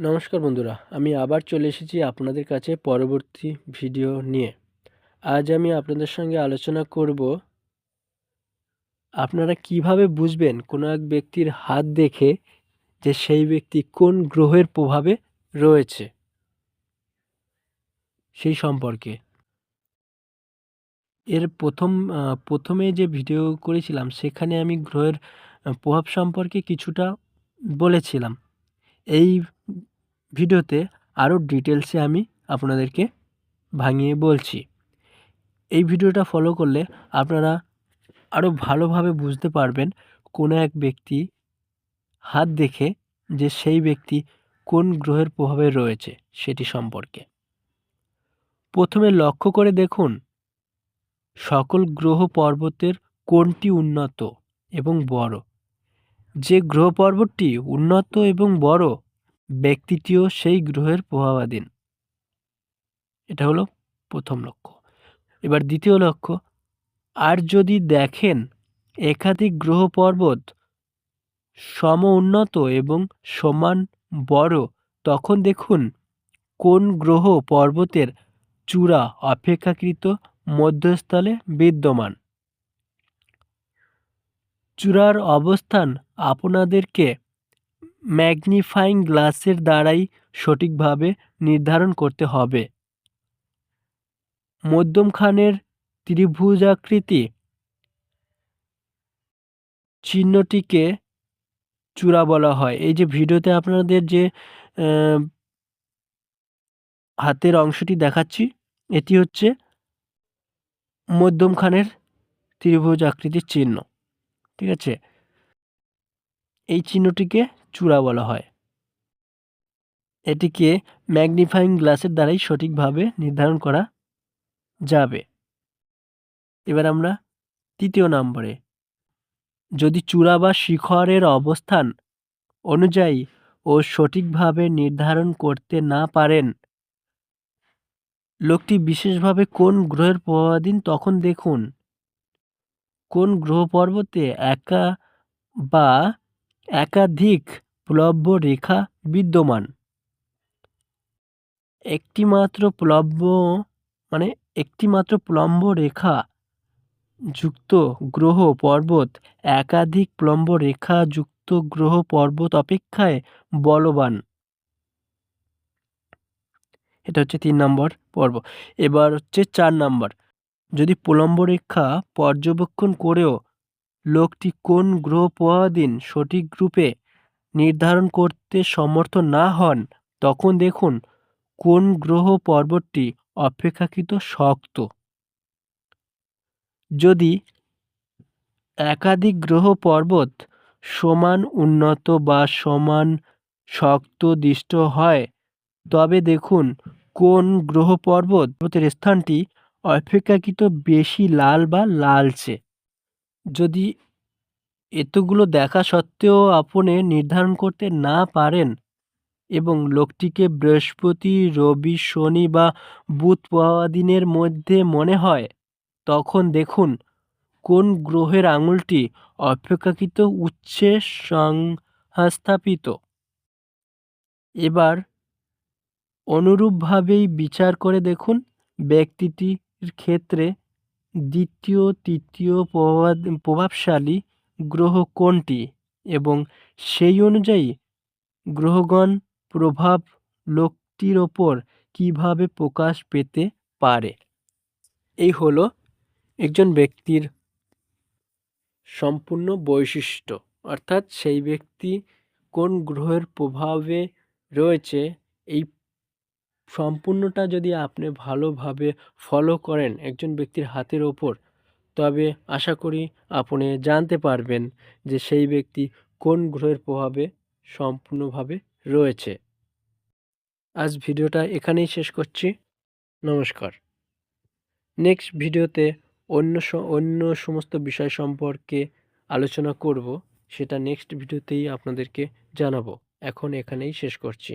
নমস্কার বন্ধুরা, আমি আবার চলে এসেছি আপনাদের কাছে পরবর্তী ভিডিও নিয়ে। আজ আমি আপনাদের সঙ্গে আলোচনা করব, আপনারা কীভাবে বুঝবেন কোনো এক ব্যক্তির হাত দেখে যে সেই ব্যক্তি কোন গ্রহের প্রভাবে রয়েছে? সেই সম্পর্কে। এর প্রথম প্রথমে যে ভিডিও করেছিলাম, সেখানে আমি গ্রহের প্রভাব সম্পর্কে কিছুটা বলেছিলাম। এই ভিডিওতে আরও ডিটেলসে আমি আপনাদেরকে ভাঙিয়ে বলছি। এই ভিডিওটা ফলো করলে আপনারা আরও ভালোভাবে বুঝতে পারবেন কোনো এক ব্যক্তি হাত দেখে যে সেই ব্যক্তি কোন গ্রহের প্রভাবে রয়েছে সেটি সম্পর্কে। প্রথমে লক্ষ্য করে দেখুন, সকল গ্রহ পর্বতের কোনটি উন্নত এবং বড়। যে গ্রহ পর্বতটি উন্নত এবং বড় ব্যক্তিটিও সেই গ্রহের প্রভাবাধীন। এটা হলো প্রথম লক্ষ্য। এবার দ্বিতীয় লক্ষ্য, আর যদি দেখেন একাধিক গ্রহ পর্বত সম উন্নত এবং সমান বড়, তখন দেখুন কোন গ্রহ পর্বতের চূড়া অপেক্ষাকৃত মধ্যস্থলে বিদ্যমান। চূড়ার অবস্থান আপনাদেরকে ম্যাগনিফাইং গ্লাসের দ্বারাই সঠিকভাবে নির্ধারণ করতে হবে। মধ্যমখানের ত্রিভুজাকৃতি চিহ্নটিকে চূড়া বলা হয়। এই যে ভিডিওতে আপনাদের যে হাতের অংশটি দেখাচ্ছি, এটি হচ্ছে মধ্যমখানের ত্রিভুজ আকৃতির চিহ্ন। ঠিক আছে? এই চিহ্নটিকে চূড়া বলা হয়। এটিকে ম্যাগনিফাইং গ্লাসের দ্বারাই সঠিকভাবে নির্ধারণ করা যাবে। এবার আমরা তৃতীয় নম্বরে। যদি চূড়া বা শিখরের অবস্থান অনুযায়ী ও সঠিকভাবে নির্ধারণ করতে না পারেন, লোকটি বিশেষভাবে কোন গ্রহের প্রভাবাধীন তখন দেখুন। কোন গ্রহ পর্বতে একা বা একাধিক প্লব্য রেখা বিদ্যমান। একটিমাত্র প্লব্য মানে একটিমাত্র প্লম্ব রেখা যুক্ত গ্রহ পর্বত, একাধিক প্লম্ব রেখা যুক্ত গ্রহ পর্বত অপেক্ষায় বলবান। এটা হচ্ছে তিন নম্বর পর্ব। এবার হচ্ছে চার নম্বর। যদি প্লম্ব রেখা পর্যবেক্ষণ করেও লোকটি কোন গ্রহ প্রভাবাধীন সঠিক রূপে নির্ধারণ করতে সমর্থ না হন, তখন দেখুন কোন গ্রহ পর্বতটি অপেক্ষাকৃত শক্ত। যদি একাধিক গ্রহ পর্বত সমান উন্নত বা সমান শক্ত দৃষ্ট হয়, তবে দেখুন কোন গ্রহ পর্বতের স্থানটি অপেক্ষাকৃত বেশি লাল বা লালচে। যদি এতগুলো দেখা সত্ত্বেও আপনি নির্ধারণ করতে না পারেন এবং লোকটিকে বৃহস্পতি, রবি, শনি বা বুধ দিনের মধ্যে মনে হয়, তখন দেখুন কোন গ্রহের আঙুলটি অপেক্ষাকৃত উচ্ছে সংস্থাপিত। এবার অনুরূপভাবেই বিচার করে দেখুন ব্যক্তিটির ক্ষেত্রে দ্বিতীয়, তৃতীয় প্রভাব প্রভাবশালী গ্রহ কোনটি এবং সেই অনুযায়ী গ্রহগণ প্রভাব লোকটির ওপর কীভাবে প্রকাশ পেতে পারে? এই হলো একজন ব্যক্তির সম্পূর্ণ বৈশিষ্ট্য। অর্থাৎ সেই ব্যক্তি কোন গ্রহের প্রভাবে রয়েছে এই সম্পূর্ণটা যদি আপনি ভালোভাবে ফলো করেন একজন ব্যক্তির হাতের ওপর, তবে আশা করি আপনি জানতে পারবেন যে সেই ব্যক্তি কোন গ্রহের প্রভাবে সম্পূর্ণভাবে রয়েছে। আজ ভিডিওটা এখানেই শেষ করছি। নমস্কার। নেক্সট ভিডিওতে অন্য অন্য সমস্ত বিষয় সম্পর্কে আলোচনা করব, সেটা নেক্সট ভিডিওতেই আপনাদেরকে জানাব। এখন এখানেই শেষ করছি।